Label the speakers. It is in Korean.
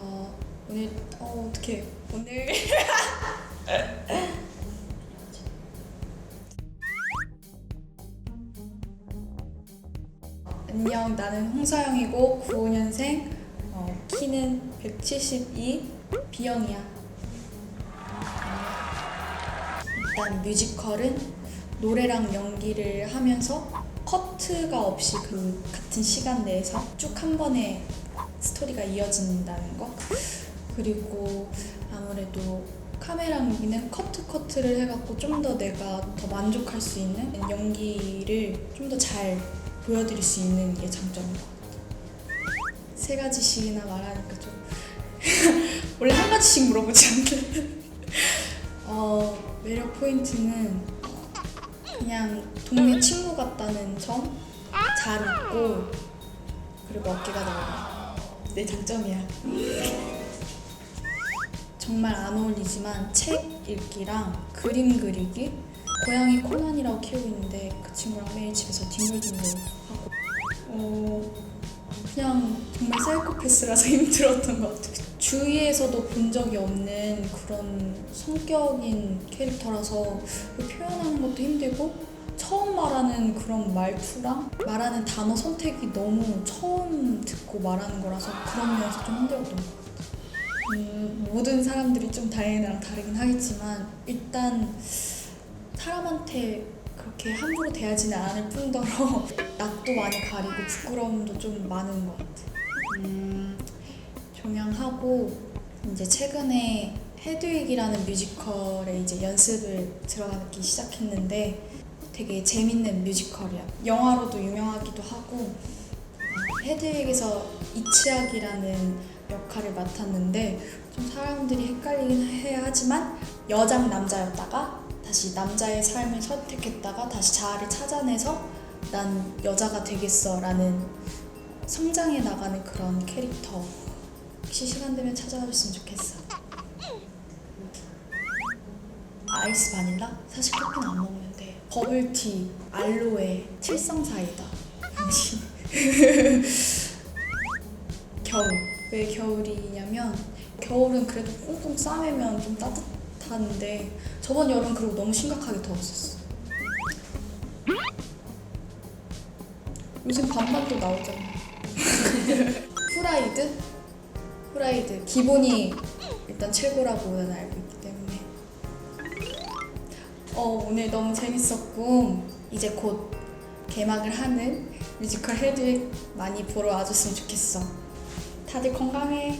Speaker 1: 어, 오늘 어 어떻게 오늘. 안녕 나는 홍서영이고 95년생 어, 키는 172 B형이야. 일단 뮤지컬은 노래랑 연기를 하면서 커트가 없이 그 같은 시간 내에서 쭉 한 번에 스토리가 이어진다는 거? 그리고 아무래도 카메라 연기는 커트 커트를 해갖고 좀 더 내가 더 만족할 수 있는 연기를 좀 더 잘 보여드릴 수 있는 게 장점인 것 같아요. 세 가지씩이나 말하니까 좀 원래 한 가지씩 물어보지 않는데 어, 매력 포인트는 그냥 동네 친구 같다는 점, 잘 웃고 그리고 어깨가 넓어. 내 장점이야. 정말 안 어울리지만 책 읽기랑 그림 그리기, 고양이 코난이라고 키우고 있는데 그 친구랑 매일 집에서 뒹굴뒹굴 하고 어, 그냥 정말 사이코패스라서 힘들었던 것 같아요. 주위에서도 본 적이 없는 그런 성격인 캐릭터라서 표현하는 것도 힘들고 처음 말하는 그런 말투랑 말하는 단어 선택이 너무 처음 듣고 말하는 거라서 그런 면에서 좀 힘들었던 것 같아요. 음, 모든 사람들이 좀 다행이랑 다르긴 하겠지만 일단 사람한테 그렇게 함부로 대하지는 않을 뿐더러 낯도 많이 가리고 부끄러움도 좀 많은 것 같아요. 음, 종양하고 이제 최근에 헤드윅이라는 뮤지컬에 이제 연습을 들어가기 시작했는데 되게 재밌는 뮤지컬이야. 영화로도 유명하기도 하고 어, 헤드윅에서 이치학이라는 역할을 맡았는데 좀 사람들이 헷갈리긴 해야 하지만 여장 남자였다가 다시 남자의 삶을 선택했다가 다시 자아를 찾아내서 난 여자가 되겠어라는 성장해 나가는 그런 캐릭터 혹시 시간 되면 찾아와 줬으면 좋겠어. 아이스 바닐라? 사실 커피는 안 먹는데 버블티, 알로에, 칠성 사이다. 겨울. 왜 겨울이냐면 겨울은 그래도 꽁꽁 싸매면 좀 따뜻한데 저번 여름 그리고 너무 심각하게 더웠었어. 요즘 반반도 나오잖아. 후라이드? 후라이드 기본이 일단 최고라고 나는 알고 때문에 어 오늘 너무 재밌었고 이제 곧 개막을 하는 뮤지컬 헤드윅 많이 보러 와줬으면 좋겠어. 다들 건강해